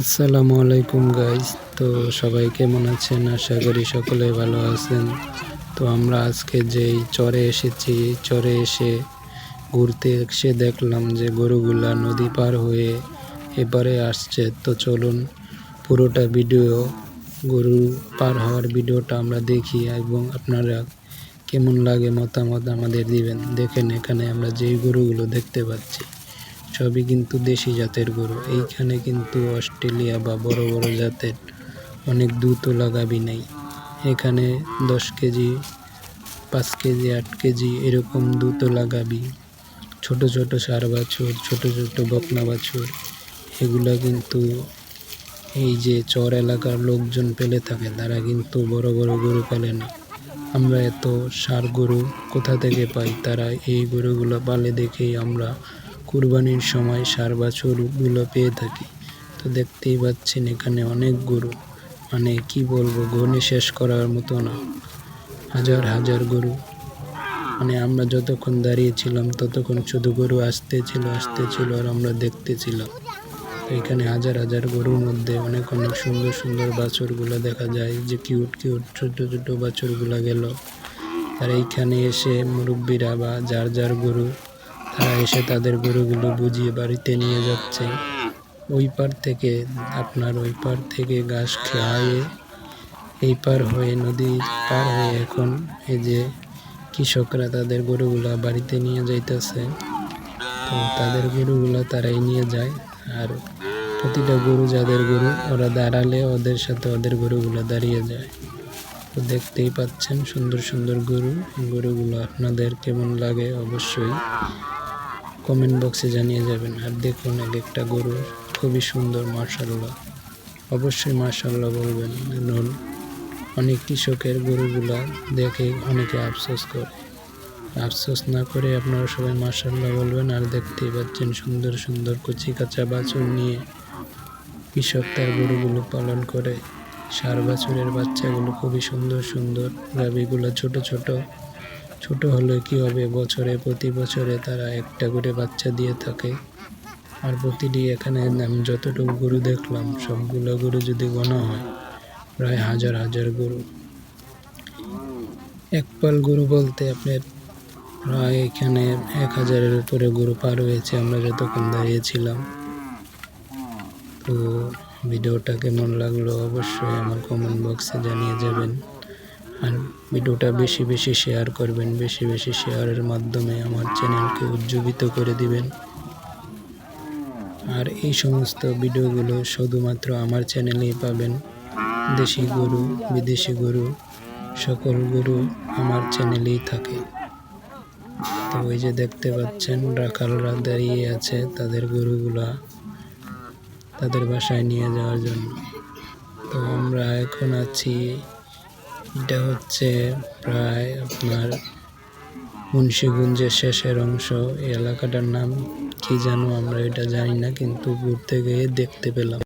আসসালামু আলাইকুম গাইজ তো সবাই কেমন আছেন? আশা করি সকলে ভালো আছেন। তো আমরা আজকে যেই চরে এসেছি, চরে এসে ঘুরতে এসে দেখলাম যে গরুগুলা নদী পার হয়ে এবারে আসছে। তো চলুন পুরোটা ভিডিও গরু পার হওয়ার ভিডিওটা আমরা দেখি এবং আপনারা কেমন লাগে মতামত আমাদের দিবেন। দেখেন এখানে আমরা যেই গরুগুলো দেখতে পাচ্ছি। সবই কিন্তু দেশি জাতের গরু। এইখানে কিন্তু অস্ট্রেলিয়া বা বড় বড় জাতের অনেক দুতলা লাগাবি নেই। এখানে দশ কেজি, পাঁচ কেজি, আট কেজি এরকম দুতলা লাগাবি। ছোট ছোট সার বাছুর, ছোট ছোট বকনা বাছুর, এগুলা কিন্তু এই যে চর এলাকার লোকজন পেলে থাকে, তারা কিন্তু বড় বড় গরু পালে না। আমরা এত সার গরু কোথা থেকে পাই? তারা এই গরুগুলো পালে দেখেই আমরা কুরবানির সময় সার বাছুরগুলো পেয়ে থাকি। তো দেখতেই পাচ্ছেন এখানে অনেক গরু। মানে কি বলব গনে শেষ করার মতো না। হাজার হাজার গরু। মানে আমরা যতক্ষণ দাঁড়িয়েছিলাম, ততক্ষণ শুধু গরু আসতে আসতেছিল আসতেছিল আর আমরা দেখতেছিলাম তো এখানে হাজার হাজার গরুর মধ্যে অনেক অনেক সুন্দর সুন্দর বাছুরগুলো দেখা যায়, যে কিউট কিউট ছোট ছোট বাছুরগুলো গেল। আর এইখানে এসে মুরব্বীরা বা যার যার গরু তারা এসে তাদের গরুগুলো বুঝিয়ে বাড়িতে নিয়ে যাচ্ছে। ওই পার থেকে আপনার ওই পার থেকে ঘাস খাইয়ে এই পার হয়ে নদী পার হয়ে এখন এই যে কৃষকরা তাদের গরুগুলা বাড়িতে নিয়ে যাইতেছে, তো তাদের গরুগুলা তারাই নিয়ে যায়। আর প্রতিটা গরু যাদের গরু, ওরা দাঁড়ালে ওদের সাথে ওদের গরুগুলো দাঁড়িয়ে যায়। তো দেখতেই পাচ্ছেন সুন্দর সুন্দর গরু, গরুগুলো আপনাদের কেমন লাগে অবশ্যই কমেন্ট বক্সে জানিয়ে যাবেন, আর দেখুন এক একটা গরু খুবই সুন্দর মার্শাল্লাহ অবশ্যই মার্শাল্লাহ বলবেন, কারণ অনেক কৃষকের গরুগুলা দেখে অনেকে আফসোস করে। আফসোস না করে আপনারা সবাই মার্শাল্লাহ বলবেন, আর দেখতেই পাচ্ছেন সুন্দর সুন্দর কচি কাঁচা বাছুর নিয়ে কৃষক তার গরুগুলো পালন করে। সার বাছুরের বাচ্চাগুলো খুবই সুন্দর সুন্দর, গাভীগুলো ছোট ছোট। ছোট হলে কি হবে? বছরে, প্রতি বছরে তারা একটা করে বাচ্চা দিয়ে থাকে। আর প্রতিটি এখানে আমি যতটুকু গরু দেখলাম, সবগুলো গরু যদি গোনা হয়, প্রায় হাজার হাজার গরু। এক পাল গরু বলতে আপনার প্রায় এখানে এক হাজারের উপরে গরু পার হয়েছে, আমরা যতক্ষণ দাঁড়িয়েছিলাম। তো ভিডিওটা কেমন লাগল অবশ্যই আমার কমেন্ট বক্সে জানিয়ে যাবেন। আর ভিডিওটা বেশি বেশি শেয়ার করবেন, বেশি বেশি শেয়ারের মাধ্যমে আমার চ্যানেলকে উজ্জীবিত করে দিবেন। আর এই সমস্ত ভিডিওগুলো শুধুমাত্র আমার চ্যানেলেই পাবেন। দেশি গরু, বিদেশি গরু, সকল গরু আমার চ্যানেলেই থাকে। তো ওই যে দেখতে পাচ্ছেন, রাখালরা দাঁড়িয়ে আছে তাদের গরুগুলা তাদের বাসায় নিয়ে যাওয়ার জন্য। তো আমরা এখন আছি এটা হচ্ছে প্রায় আপনার মুন্সীগঞ্জের শেষের অংশ। এই এলাকাটার নাম কি জানো আমরা এটা জানি না, কিন্তু ঘুরতে গিয়ে দেখতে পেলাম।